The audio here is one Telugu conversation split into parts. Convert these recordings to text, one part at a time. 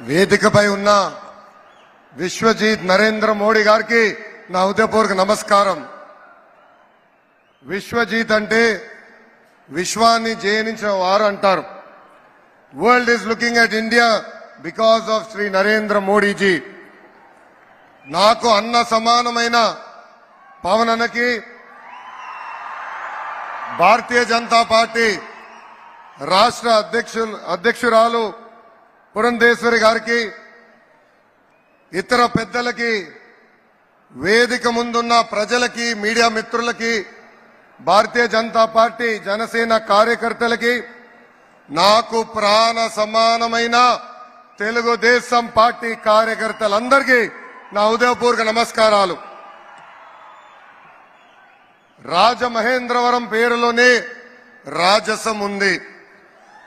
వేదికపై ఉన్న విశ్వజీత్ నరేంద్ర మోడీ గారికి నా హృదయపూర్వక నమస్కారం. విశ్వజీత్ అంటే విశ్వాన్ని జయనించిన వారు అంటారు. World is looking at India because of Shri Narendra Modiji నాకు అన్న సమానమైన పవన్ అన్నకి భారతీయ జనతా పార్టీ రాష్ట్ర అధ్యక్షు అధ్యక్షురాలు పురంధేశ్వరి గారికి ఇతర పెద్దలకి వేదిక ముందున్న ప్రజలకి మీడియా మిత్రులకి భారతీయ జనతా పార్టీ జనసేన కార్యకర్తలకి నాకు ప్రాణ సమానమైన తెలుగుదేశం పార్టీ కార్యకర్తలందరికీ నా ఉదయపూర్వక నమస్కారాలు. రాజమహేంద్రవరం పేరులోనే రాజసం ఉంది.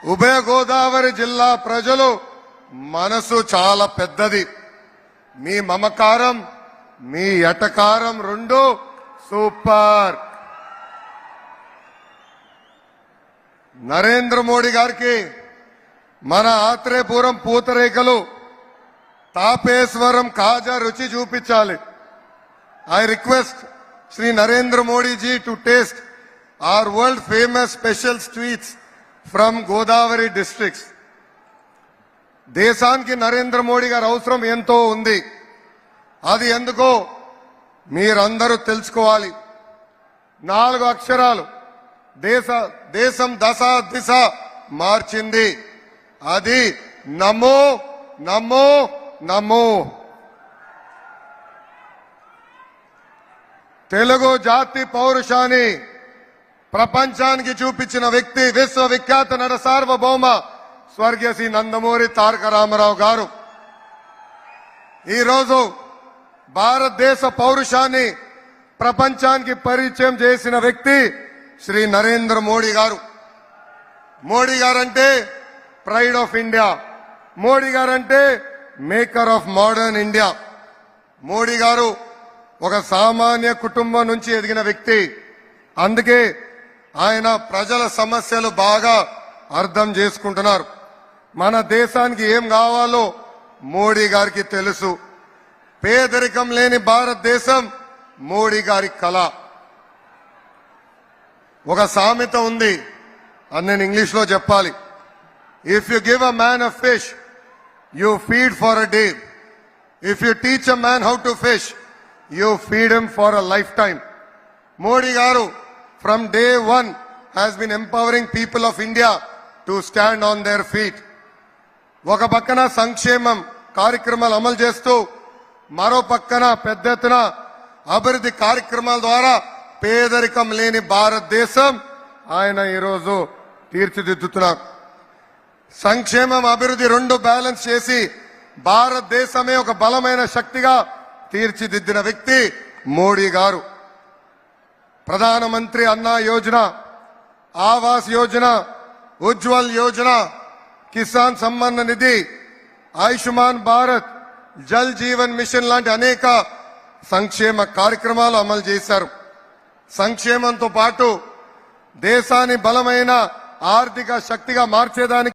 ఉభయ గోదావరి జిల్లా ప్రజలు మనసు చాలా పెద్దది. మీ మమకారం మీ ఎటకారం రెండు సూపర్. నరేంద్ర మోడీ గారికి మన ఆత్రేయపురం పూతరేకలు తాపేశ్వరం కాజా రుచి చూపించాలి. I request Shri Narendra Modiji to taste our world famous special sweets from Godavari districts దేశానికి నరేంద్ర మోడీ గారి అవసరం ఎంతో ఉంది. అది ఎందుకో మీరందరూ తెలుసుకోవాలి. నాలుగు అక్షరాలు. దేశ దేశం దశ దిశ మార్చింది. అది నమో నమో నమో. తెలుగు జాతి పౌరుషాన్ని ప్రపంచానికి చూపించిన వ్యక్తి విశ్వవిఖ్యాత నట సార్వభౌమ స్వర్గీయ శ్రీ నందమూరి తారక రామారావు గారు. ఈరోజు భారతదేశ పౌరుషాన్ని ప్రపంచానికి పరిచయం చేసిన వ్యక్తి శ్రీ నరేంద్ర మోడీ గారు. మోడీ గారంటే pride of India. Modi guarantee maker of modern India. Modi గారు ఒక సామాన్య కుటుంబం నుంచి ఎదిగిన వ్యక్తి. అందుకే ఆయన ప్రజల సమస్యలు బాగా అర్థం చేసుకుంటున్నారు. మన దేశానికి ఏం కావాలో మోడీ గారికి తెలుసు. పేదరికం లేని భారతదేశం మోడీ గారి కళ. ఒక సామెత ఉంది అని నేను ఇంగ్లీష్లో చెప్పాలి. If you give a man a fish you feed for a day if you teach a man how to fish you feed him for a lifetime Modi గారు from day one has been empowering people of India to stand on their feet ఒక పక్కన సంక్షేమం కార్యక్రమాలు అమలు చేస్తూ మరో పక్కన పెద్ద ఎత్తున అభివృద్ధి కార్యక్రమాల ద్వారా పేదరికం లేని భారతదేశం ఆయన ఈరోజు తీర్చిదిద్దుతున్నారు సంక్షేమం అభివృద్ధి రెండు బ్యాలెన్స్ చేసి భారతదేశమే ఒక బలమైన శక్తిగా తీర్చిదిద్దిన వ్యక్తి మోడీ గారు. ప్రధానమంత్రి అన్నా యోజన ఆవాస్ యోజన ఉజ్వల్ యోజన కిసాన్ సమ్మాన్ నిధి ఆయుష్మాన్ భారత్ జల్ జీవన్ మిషన్ లాంటి అనేక సంక్షేమ కార్యక్రమాలు అమలు చేశారు. సంక్షేమంతో పాటు దేశాన్ని బలమైన ఆర్థిక శక్తిగా మార్చేదానికి